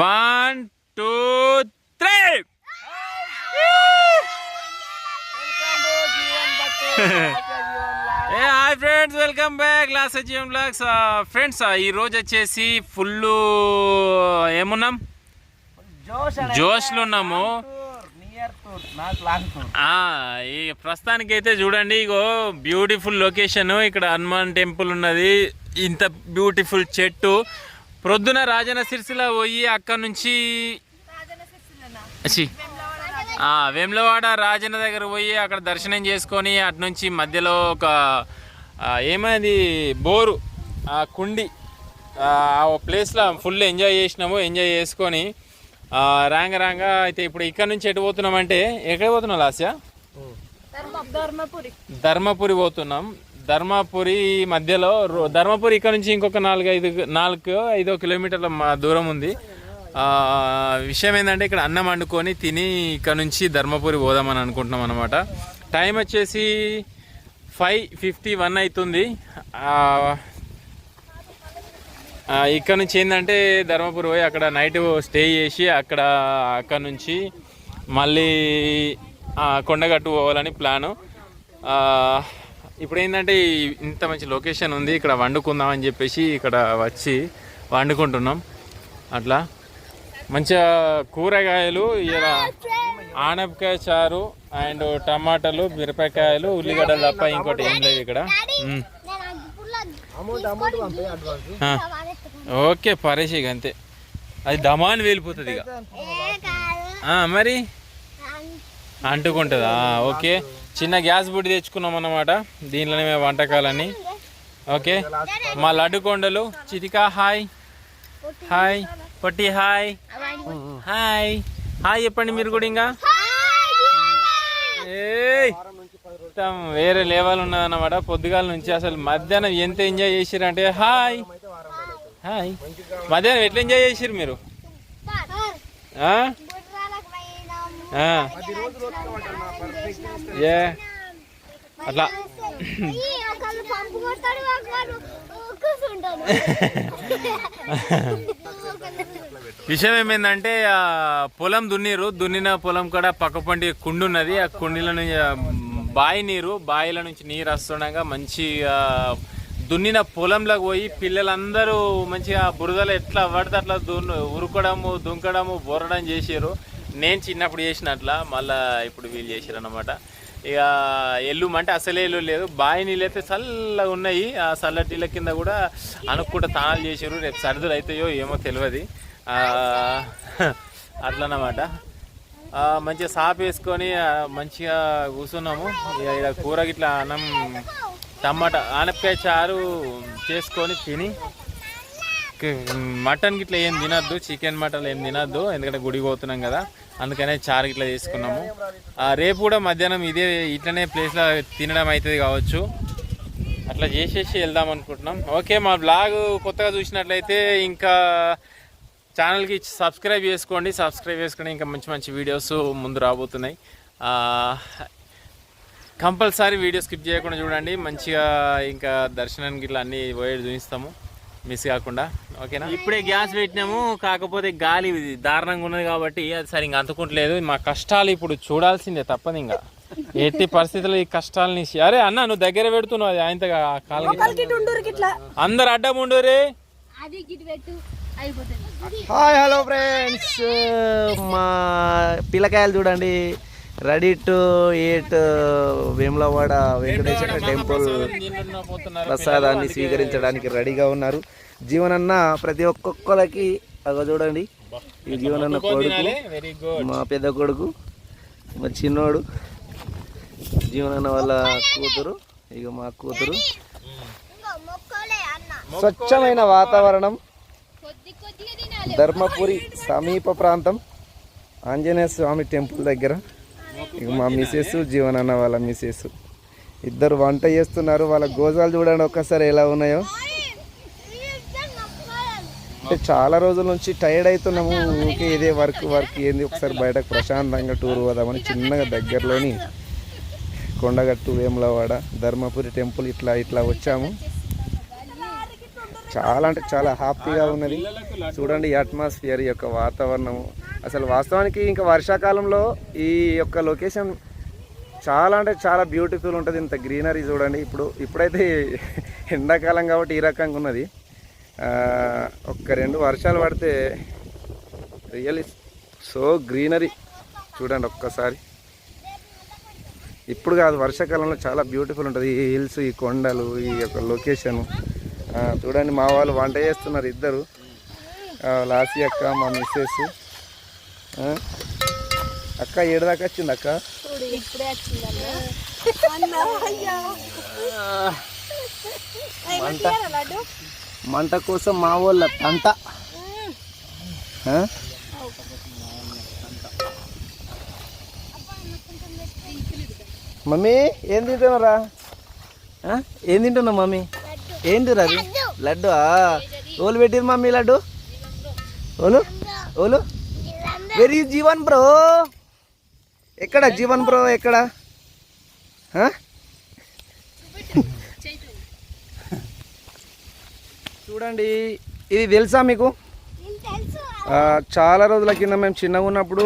One two three. ఏ hi friends welcome back లాస్ Jeevan vlogs friends ఈ రోజు వచ్చేసి ఫుల్ ఏమున్నాం? జోష్లో ఉన్నాము. ఈ ప్రస్తుతానికి అయితే చూడండి ఇగో బ్యూటిఫుల్ లొకేషన్ ఇక్కడ హనుమాన్ టెంపుల్ ఉన్నది. ఇంత బ్యూటిఫుల్ చెట్టు. ప్రొద్దున రాజన సిరిసిల పోయి అక్కడ నుంచి వేములవాడ రాజన్న దగ్గర పోయి అక్కడ దర్శనం చేసుకొని అటు నుంచి మధ్యలో ఒక ఏమైంది? బోరు ఆ కుండి ఆ ప్లేస్లో ఫుల్ ఎంజాయ్ చేసినాము. ఎంజాయ్ చేసుకొని రాంగ రాంగ అయితే ఇప్పుడు ఇక్కడ నుంచి ఎటు పోతున్నామంటే ఎక్కడ పోతున్నాం లాస్యా? ధర్మపురి. ధర్మపురి పోతున్నాం. ధర్మపురి మధ్యలో రో- ధర్మపురి ఇక్కడ నుంచి ఇంకొక నాలుగు ఐదు నాలుగు ఐదో కిలోమీటర్ల మా దూరం ఉంది. విషయం ఏంటంటే ఇక్కడ అన్నం వండుకొని తిని ఇక్కడ నుంచి ధర్మపురి పోదామని అనుకుంటున్నాం అనమాట టైం వచ్చేసి ఫైవ్ ఫిఫ్టీ వన్ అవుతుంది ఇక్కడ నుంచి ఏంటంటే ధర్మపురి పోయి అక్కడ నైట్ స్టే చేసి అక్కడ అక్కడ నుంచి మళ్ళీ కొండగట్టు పోవాలని ప్లాను ఇప్పుడు ఏంటంటే ఇంత మంచి లొకేషన్ ఉంది ఇక్కడ వండుకుందాం అని చెప్పేసి ఇక్కడ వచ్చి వండుకుంటున్నాం. అట్లా మంచిగా కూరగాయలు ఇలా ఆనపకాయ చారు అండ్ టమాటాలు మిరపకాయలు ఉల్లిగడ్డలు తప్ప ఇంకోటి ఏం లేదు ఇక్కడ. ఓకే పరేష్ అంతే. అది దమాన్ వెళ్ళిపోతుంది ఇక. మరి? అంటుకుంటుందా? ఓకే. చిన్న గ్యాస్ బుడ్డి తెచ్చుకున్నాం అన్నమాట. దీనిలోనే మేము వంటకాలని ఓకే. మా లడ్డు కొండలు. చితికా హాయ్. హాయ్. పొట్టి హాయ్. హాయ్. హాయ్ చెప్పండి మీరు కూడా ఇంకా. మొత్తం వేరే లెవెల్ ఉన్నదన్నమాట పొద్దుగాల నుంచి అసలు మధ్యాహ్నం ఎంత ఎంజాయ్ చేసిరంటే హాయ్. హాయ్. మధ్యాహ్నం ఎట్లా ఎంజాయ్ చేసిరు మీరు? ఏ. అట్లా. విషయం ఏమైందంటే పొలం దున్నిరు. దున్నిన పొలం కూడా పక్క పంటి కుండు ఉన్నది. ఆ కుండీల నుంచి బావి నీరు బావిల నుంచి నీరు వస్తుండగా మంచిగా దున్నిన పొలంలోకి పోయి పిల్లలందరూ మంచిగా బురదలో ఎట్లా పడితే అట్లా దున్ను ఉరుకడము దుంకడము బొరడం చేసారు నేను చిన్నప్పుడు చేసినట్లా మళ్ళీ ఇప్పుడు వీళ్ళు చేసారు అనమాట ఇక ఎల్లుమంటే అసలే ఎల్లు లేదు. బావి నీళ్ళు అయితే చల్లగా ఉన్నాయి. ఆ చల్లటి నీళ్ళ కింద కూడా అనుకుంటా తానాలు చేసారు రేపు సర్దులు అవుతాయో ఏమో తెలియదు అట్లనమాట మంచిగా సాప్ వేసుకొని మంచిగా కూర్చున్నాము. ఇక కూర గిట్లా అన్నం టమాటా ఆనపకాయ చారు చేసుకొని తిని మటన్ గిట్లా ఏం తినద్దు చికెన్ మటన్ ఏం తినద్దు ఎందుకంటే గుడికి పోతున్నాం కదా అందుకనే చారు గిట్లా తీసుకున్నాము రేపు కూడా మధ్యాహ్నం ఇదే ఇట్లనే ప్లేస్లో తినడం అవుతుంది కావచ్చు. అట్లా చేసేసి వెళ్దాం అనుకుంటున్నాం. ఓకే మా బ్లాగ్ కొత్తగా చూసినట్లయితే ఇంకా ఛానల్కి సబ్స్క్రైబ్ చేసుకోండి. సబ్స్క్రైబ్ చేసుకుని ఇంకా మంచి మంచి వీడియోస్ ముందు రాబోతున్నాయి. కంపల్సరీ వీడియో స్కిప్ చేయకుండా చూడండి. మంచిగా ఇంకా దర్శనానికి ఇట్లా అన్నీ పోయేది చూపిస్తాము. మిస్ కాకుండా. ఓకేనా? ఇప్పుడే గ్యాస్ పెట్టినాము కాకపోతే గాలి ఇది దారుణంగా ఉన్నది కాబట్టి అది సరిగ్గా అందుకుంటలేదు. మా కష్టాలు ఇప్పుడు చూడాల్సిందే తప్పదు ఇంకా. ఎట్టి పరిస్థితుల్లో ఈ కష్టాలని అరే అన్న నువ్వు దగ్గర పెడుతున్నావు అది ఆయనతో అందరు అడ్డం ఉండరు. అది గిట్ పెట్టు అయిపోతుంది. Hi hello friends. మా పిల్లకాయలు చూడండి. Ready to ate Vemulawada Venkateswara temple ప్రసాదాన్ని స్వీకరించడానికి రెడీగా ఉన్నారు. జీవనన్న ప్రతి ఒక్కొక్కరికి అగో చూడండి. ఈ జీవనన్న కొడుకు మా పెద్ద కొడుకు మా చిన్నోడు జీవనన్న వాళ్ళ కూతురు ఇక మా కూతురు. స్వచ్ఛమైన వాతావరణం కొద్ది కొద్దిగా తినాలి. ధర్మపురి సమీప ప్రాంతం ఆంజనేయ స్వామి టెంపుల్ దగ్గర. ఇక మా మిసెస్ అన్న వాళ్ళ మిసెస్ ఇద్దరు వంట చేస్తున్నారు వాళ్ళ గోజాలు చూడండి ఒక్కసారి ఎలా ఉన్నాయో. అంటే చాలా రోజుల నుంచి టైర్డ్ అవుతున్నాము ఊకే ఇదే వర్క్ వర్క్ ఏంది ఒకసారి బయటకు ప్రశాంతంగా టూర్ పోదామని చిన్నగా దగ్గరలోని కొండగట్టు వేములవాడ ధర్మపురి టెంపుల్ ఇట్లా ఇట్లా వచ్చాము. చాలా అంటే చాలా హ్యాపీగా ఉన్నది. చూడండి అట్మాస్ఫియర్ యొక్క వాతావరణము. అసలు వాస్తవానికి ఇంకా వర్షాకాలంలో ఈ యొక్క లొకేషన్ చాలా అంటే చాలా బ్యూటిఫుల్ ఉంటుంది. ఇంత గ్రీనరీ చూడండి. ఇప్పుడు ఇప్పుడైతే ఎండాకాలం కాబట్టి ఈ రకంగా ఉన్నది. ఒక ఒక్క రెండు వర్షాలు పడితే రియల్లీ సో గ్రీనరీ చూడండి ఒక్కసారి. ఇప్పుడు కాదు వర్షాకాలంలో చాలా బ్యూటిఫుల్ ఉంటుంది. ఈ హిల్స్ ఈ కొండలు ఈ యొక్క లొకేషన్ చూడండి మా వాళ్ళు వంట చేస్తున్నారు ఇద్దరు. ఆ, లాసి అక్క మా మిస్సెస్ అక్క ఏడుదాకా వచ్చింది అక్క? మంట. మంట కోసం మా వాళ్ళ తంట. ఆ? మమ్మీ ఏం తింటున్నారా? ఏం తింటున్నావు మమ్మీ? ఏంటి అది? లడ్డు. ఓలు పెట్టింది మమ్మీ లడ్డు? ఓలు? ఓలు? వెరీ జీవన్ బ్రో ఎక్కడ జీవన్ బ్రో ఎక్కడ? చూడండి ఇది తెలుసా మీకు? చాలా రోజుల కింద మేము చిన్నగా ఉన్నప్పుడు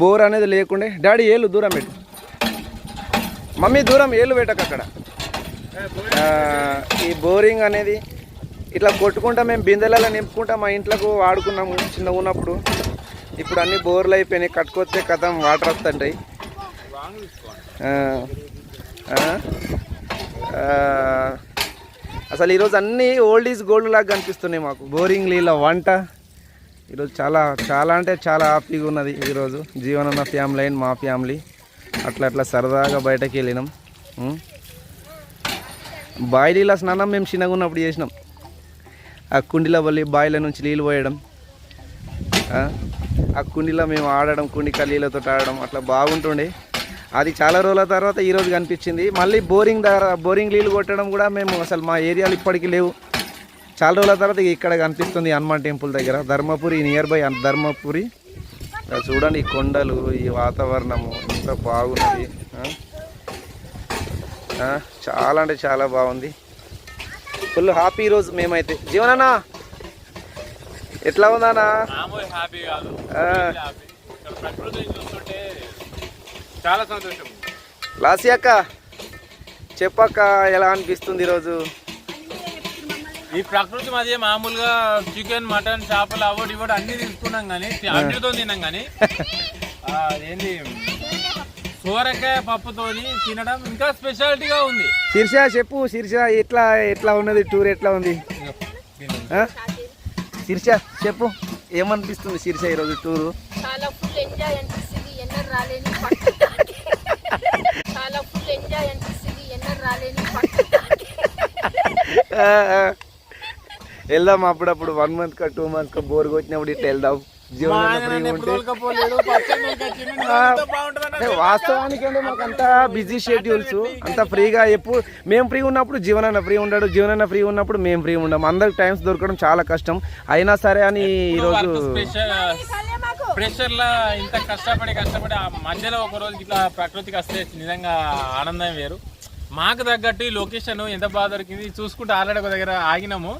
బోర్ అనేది లేకుండే. డాడీ ఏళ్ళు దూరం పెట్టు. మమ్మీ దూరం ఏళ్ళు పెట్టకు అక్కడ. ఈ బోరింగ్ అనేది ఇట్లా కొట్టుకుంటా మేము బిందెలలో నింపుకుంటా మా ఇంట్లోకి వాడుకున్నాము చిన్నగా ఉన్నప్పుడు. ఇప్పుడు అన్ని బోర్లు అయిపోయినాయి కట్టుకొస్తే కథం వాటర్ వస్తుంటాయి. అసలు ఈరోజు అన్నీ ఓల్డ్ ఈజ్ గోల్డ్ లాగా కనిపిస్తున్నాయి మాకు. బోరింగ్ నీళ్ళ వంట. ఈరోజు చాలా చాలా అంటే చాలా హ్యాపీగా ఉన్నది ఈరోజు. జీవనన్న ఫ్యామిలీ అండ్ మా ఫ్యామిలీ. అట్లా అట్లా సరదాగా బయటకు వెళ్ళినాం. బాయిలీల స్నానం మేము చిన్నగా ఉన్నప్పుడు చేసినాం. ఆ కుండీల వల్ల బాయిల నుంచి నీళ్ళు పోయడం ఆ, కుండీలో మేము ఆడడం కుండి కల్లీలతో ఆడడం అట్లా బాగుంటుండే. అది చాలా రోజుల తర్వాత ఈరోజు కనిపించింది. మళ్ళీ బోరింగ్ దగ్గర బోరింగ్ నీళ్ళు కొట్టడం కూడా మేము అసలు మా ఏరియాలో ఇప్పటికీ లేవు. చాలా రోజుల తర్వాత ఇక్కడ కనిపిస్తుంది హనుమాన్ టెంపుల్ దగ్గర ధర్మపురి నియర్ బై ధర్మపురి. చూడండి ఈ కొండలు ఈ వాతావరణము ఎంత బాగున్నది చాలా అంటే చాలా బాగుంది. ఫుల్ హ్యాపీ రోజు మేమైతే. జీవనన్నా ఎట్లా ఉందానా హ్యాపీ కాదు. చాలా సంతోషం. లాసి అక్క చెప్పక్క ఎలా అనిపిస్తుంది ఈరోజు? ఈ ప్రకృతి మధ్య మామూలుగా చికెన్ మటన్ చేపలు అవోడు ఇవ్వడు అన్ని తీసుకున్నాం కానీ అన్నిటితో తిన్నాం కానీ ఏంది సోరకాయ పప్పుతోని తినడం ఇంకా స్పెషాలిటీగా ఉంది. శీర్ష చెప్పు శీర్ష ఎట్లా ఎట్లా ఉన్నది టూర్ ఎట్లా ఉంది? శీర్ష చెప్పు ఏమనిపిస్తుంది శీర్ష ఈరోజు టూరు చాలా ఫుల్ ఎంజాయ్ అనిపిస్తుంది ఎన్నర్ రాలేని పట్టు చాలా ఫుల్ ఎంజాయ్ అనిపిస్తుంది ఎన్నర్ రాలేని పట్టు ఆ, ఆ. వెళ్దాం అప్పుడప్పుడు వన్ మంత్ కా టూ మంత్ కా బోర్ కొట్టినప్పుడు ఇట్లా వెళ్దాం. వాస్తవానికి అంటే మాకు అంతా బిజీ షెడ్యూల్స్. అంత ఫ్రీగా ఎప్పుడు మేము ఫ్రీ ఉన్నప్పుడు జీవనన్న ఫ్రీ ఉండడు జీవనన్న ఫ్రీ ఉన్నప్పుడు మేము ఫ్రీ ఉండం. అందరికి టైమ్స్ దొరకడం చాలా కష్టం. అయినా సరే అని ఈరోజు ప్రెషర్ ప్రెషర్ లా ఇంత కష్టపడి కష్టపడి ఆ మధ్యలో ఒక రోజు ఇట్లా ప్రకృతికి వస్తే నిజంగా ఆనందం వేరు. మాకు తగ్గట్టు ఈ లొకేషన్ ఎంత బాగా దొరికింది చూసుకుంటే ఆల్రెడీ ఒక దగ్గర ఆగినాము.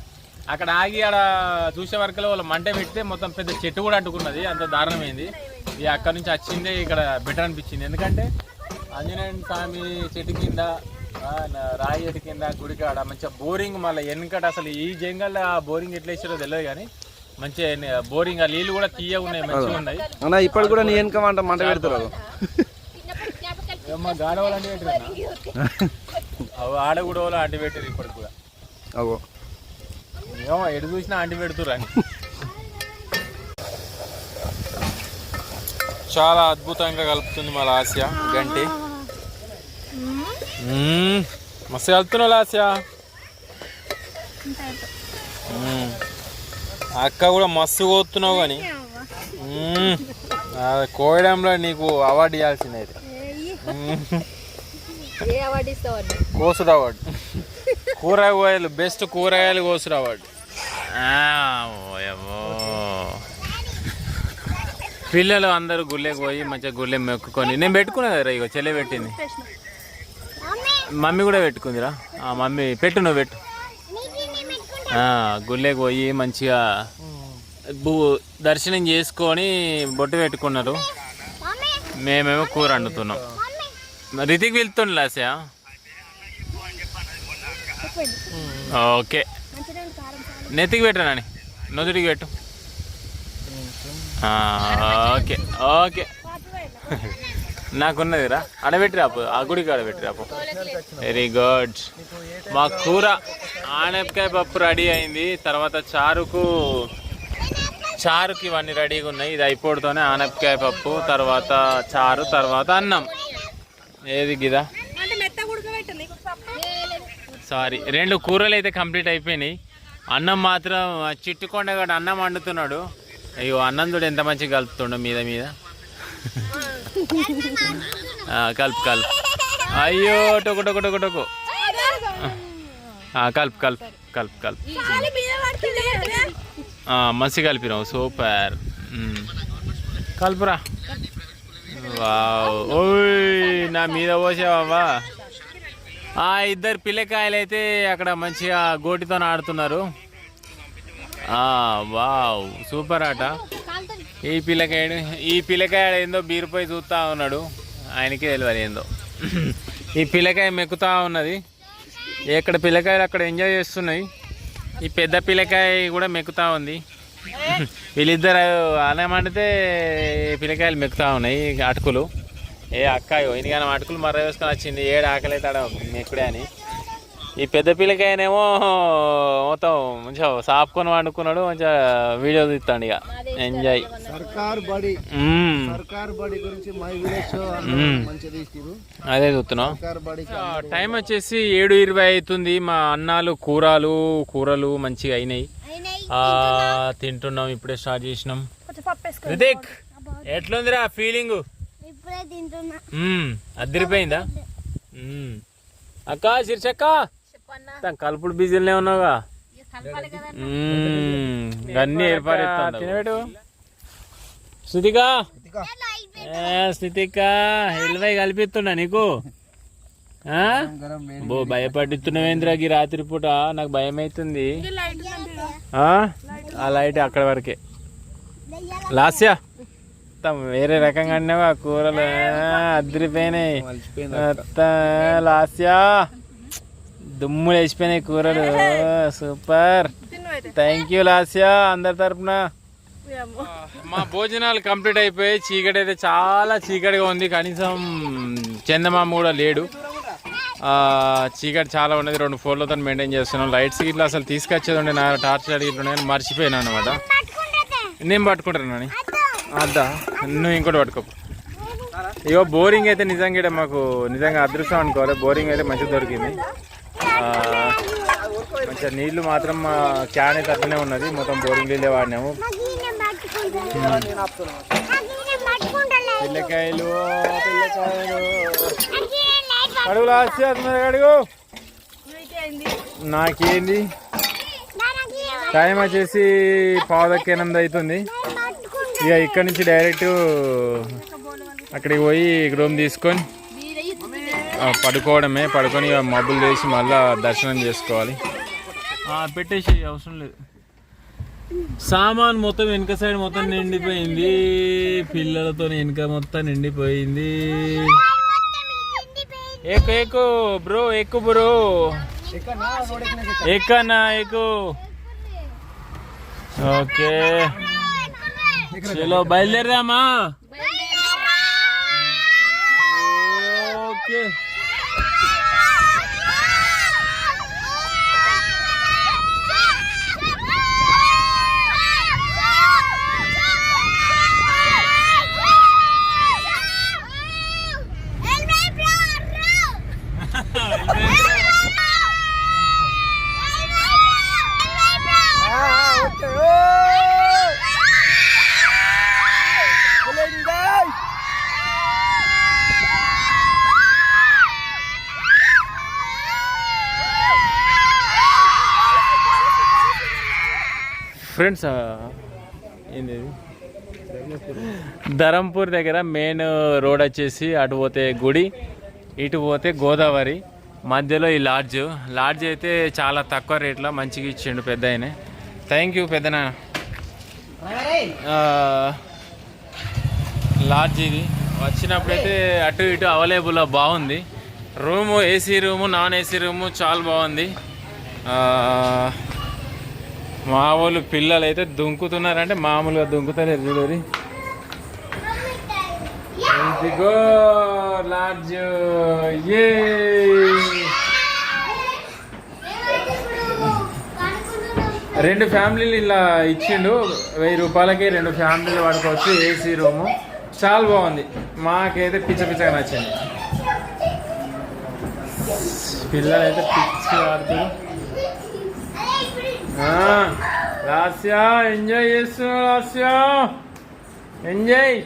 అక్కడ ఆగి ఆడ చూసే వరకులో వాళ్ళ మంట పెడితే మొత్తం పెద్ద చెట్టు కూడా అడ్డుకున్నది అంత దారుణమైంది. ఇక అక్కడ నుంచి వచ్చిందే ఇక్కడ బెటర్ అనిపించింది. ఎందుకంటే ఆంజనేయ స్వామి చెట్టు కింద రాయి చెట్టు కింద గుడికాడ మంచిగా బోరింగ్ మళ్ళీ వెనకట అసలు ఈ జంగల్ ఆ బోరింగ్ ఎట్లా ఇచ్చారో తెలియదు కానీ మంచిగా బోరింగ్ ఆ నీళ్ళు కూడా తీయగా ఉన్నాయి మంచిగా ఉన్నాయి. అన్న ఇప్పటి కూడా నీ వెనక మంట మంట పెడతారు ఏమ్మా గాడ వాళ్ళు అంటే పెట్టిరన్నా? అవి ఆడ కూడా వాళ్ళు అంటి పెట్టారు ఇప్పటికి కూడా. అగో ఏమో ఎటు చూసినా అంటి పెడుతురు అని చాలా అద్భుతంగా కలుపుతుంది మా లాస్య గంటి. మస్తు కలుపుతున్నావు లాస్య. అక్క కూడా మస్తు కోతున్నావు కానీ కోయడంలో నీకు అవార్డు ఇవ్వాల్సిందే అయితే. కోసుడు అవార్డు కూరగాయలు బెస్ట్ కూరగాయలు కోసుడు అవార్డు. పిల్లలు అందరూ గుళ్ళకి పోయి మంచిగా గుళ్ళె మొక్కుకొని. నేను పెట్టుకున్నా కదా ఇగో చెల్లె పెట్టింది. మమ్మీ కూడా పెట్టుకుందిరా. ఆ మమ్మీ పెట్టు నువ్వు పెట్టు. గుళ్ళకి పోయి మంచిగా భూ దర్శనం చేసుకొని బొట్టు పెట్టుకున్నారు. మేమేమో కూర వండుతున్నాం. రితిక్ వెళ్తుండు లాసా ఓకే. నెత్తికి పెట్టరాని నుదుటికి పెట్టు. Okay okay. నాకున్నది రా. అడబెట్టి రాపు ఆ గుడికి అడబెట్టి రాపు వెరీ గుడ్ మా కూర ఆనపకాయ పప్పు రెడీ అయింది. తర్వాత చారుకు చారుకి ఇవన్నీ రెడీగా ఉన్నాయి. ఇది అయిపోవడంతోనే ఆనపకాయ పప్పు తర్వాత చారు తర్వాత అన్నం. ఏది గిదా? సారీ రెండు కూరలు అయితే కంప్లీట్ అయిపోయినాయి. అన్నం మాత్రం చిట్టుకొండ గడు అన్నం వండుతున్నాడు. అయ్యో అన్నం చూడు ఎంత మంచిగా కలుపుతుండో మీద మీద. కలుపు కలుపు. అయ్యో టొకు టొకు టొకు టొకు కలుపు కలుపు కలుపు కలుపు. మసి కలిపినావు. సూపర్. కలుపురా. ఓయ్ నా మీద పోసావా? ఆ ఇద్దరు పిల్లకాయలు అయితే అక్కడ మంచిగా గోటితో ఆడుతున్నారు. వావ్ సూపర్ ఆట. ఈ పిల్లకాయడు ఈ పిల్లకాయ ఏందో బీరుపై చూస్తూ ఉన్నాడు. ఆయనకే తెలియదు ఏందో. ఈ పిల్లకాయ మెక్కుతా ఉన్నది. ఎక్కడ పిల్లకాయలు అక్కడ ఎంజాయ్ చేస్తున్నాయి. ఈ పెద్ద పిల్లకాయ కూడా మెక్కుతూ ఉంది. వీళ్ళిద్దరు అనమంటే పిల్లకాయలు మెక్కుతా ఉన్నాయి అటుకులు. ఏ అక్కాయో ఎన్నికైనా అటుకులు మర్ర వేసుకొని వచ్చింది. ఏడు ఆకలి అవుతాడో మెక్కుడే అని. ఈ పెద్ద పిల్లకాయనేమో మొత్తం మంచిగా సాపుకొని వండుకున్నాడు మంచిగా వీడియో తీస్తాడు ఇక ఎంజాయ్ సర్కార్ బడి. సర్కార్ బడి గురించి మై అదే చూస్తున్నాం. టైం వచ్చేసి ఏడు ఇరవై అవుతుంది మా అన్నాలు కూరలు కూరలు మంచిగా అయినాయి. తింటున్నాం. ఇప్పుడే స్టార్ట్ చేసినాం. రితిక్ ఎట్లుందిరా ఫీలింగ్? ఇప్పుడే తింటున్నా. అదిరిపోయిందా? మ్మ్. అక్క శీర్షక్క? కలుపుడు బిజీలనే ఉన్నావుగా. మ్మ్. అన్ని ఏర్పాటు తినబెట్టు. శృతిక ఎల్వై కలిపిస్తున్నా నీకు. ఆ? బో భయపడిస్తున్నావేంద్రకి రాత్రి పూట నాకు భయం అవుతుంది ఆ? ఆ లైట్ అక్కడ వరకే. లాస్యా? మొత్తం వేరే రకంగా అన్నావు? ఆ కూరలు అదిరిపోయినాయి మొత్తం లాస్యా దుమ్ము లేచిపోయినాయి కూరలు. సూపర్. థ్యాంక్ యూ లాస్యా అందరి తరపున. మా భోజనాలు కంప్లీట్ అయిపోయి చీకటి అయితే చాలా చీకటిగా ఉంది. కనీసం చందమామ కూడా లేడు. ఆ, చీకటి చాలా ఉన్నది. రెండు ఫోన్లతో మెయింటైన్ చేస్తున్నాం. లైట్స్ ఇట్లా అసలు తీసుకొచ్చేది ఉండే నా టార్చ్ కానీ మర్చిపోయాను అనమాట నేను పట్టుకుంటాను నాని. అద్దా నువ్వు ఇంకోటి పట్టుకో. ఇగో బోరింగ్ అయితే నిజంగా మాకు నిజంగా అదృష్టం అనుకోవాలి. బోరింగ్ అయితే మంచిగా దొరికింది. మంచిగా నీళ్ళు మాత్రం మా క్యాన్ అయితే అట్లనే ఉన్నది. మొత్తం బోరింగ్ నీళ్ళే వాడినాము. పిల్లకాయలు పిల్లకాయలు. అడుగు లాస్ట్ అడుగు. నాకేంది? టైం వచ్చేసి పావుదక్క ఎనిమిది అవుతుంది. ఇక ఇక్కడ నుంచి డైరెక్ట్ అక్కడికి పోయి రూమ్ తీసుకొని పడుకోవడమే. పడుకొని ఇక మబ్బులు చేసి మళ్ళా దర్శనం చేసుకోవాలి. పెట్టేసి అవసరం లేదు. సామాన్ మొత్తం వెనక సైడ్ మొత్తం నిండిపోయింది. పిల్లలతో వెనక మొత్తం నిండిపోయింది. ఎక్కు ఎక్కు బ్రో ఎక్కు బ్రో. ఎక్కనా ఎక్కు ఓకే. చలో బయలుదేరదామా ఓకే ఫ్రెండ్స్ ఏంది? ధరంపూర్ దగ్గర మెయిన్ రోడ్ వచ్చేసి అటు పోతే గుడి ఇటు పోతే గోదావరి మధ్యలో ఈ లాడ్జ్. లాడ్జ్ అయితే చాలా తక్కువ రేట్లో మంచిగా ఇచ్చిండు పెద్ద ఆయన. థ్యాంక్ యూ పెద్దనా లాడ్జ్ ఇది. వచ్చినప్పుడైతే అటు ఇటు అవైలబుల్ బాగుంది. Room AC room non AC room చాలా బాగుంది. మా వాళ్ళు పిల్లలు అయితే దుంకుతున్నారంటే మామూలుగా దుంకుతలేరు చూడరి ఇదిగో లార్జ్ ఏ రెండు ఫ్యామిలీలు ఇలా ఇచ్చిండు. వెయ్యి రూపాయలకి రెండు ఫ్యామిలీలు పడుకోవచ్చు ఏసీ రూము. చాలా బాగుంది. మాకైతే పిచ్చ పిచ్చగా నచ్చింది. పిల్లలు అయితే పిచ్చి ఆడుతున్నారు లాస్యా ఎంజాయ్ చేస్తున్నావు లాస్యా ఎంజాయ్.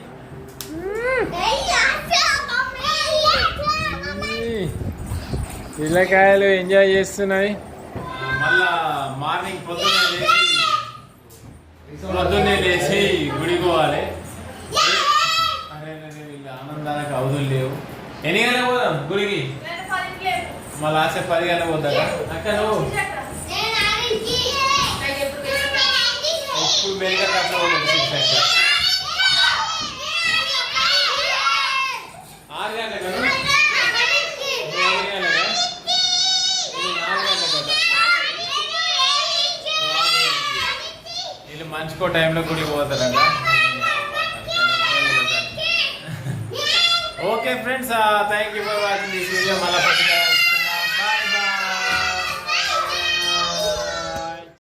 పిల్లకాయలు ఎంజాయ్ చేస్తున్నాయి. మళ్ళా మార్నింగ్ పొద్దున్నే లేచి పొద్దున్నే లేచి గుడి పోవాలి ఆనందానికి అవధులు లేవు. ఎన్ని గంటలకు పోదాం గుడికి? మళ్ళీ ఆశ పది గంటలకు పోద్దాం అక్క నువ్వు ఎప్పుడు మెరుగా కట్ల పోదాం సిక్స్ అక్క ఆరు గంటలకు ఏడు గంటలకా? ఇది నాలుగు గంటలకు కదా వీళ్ళు మంచుకో టైంలో గుడికి పోతారంట. Okay friends thank you for watching this video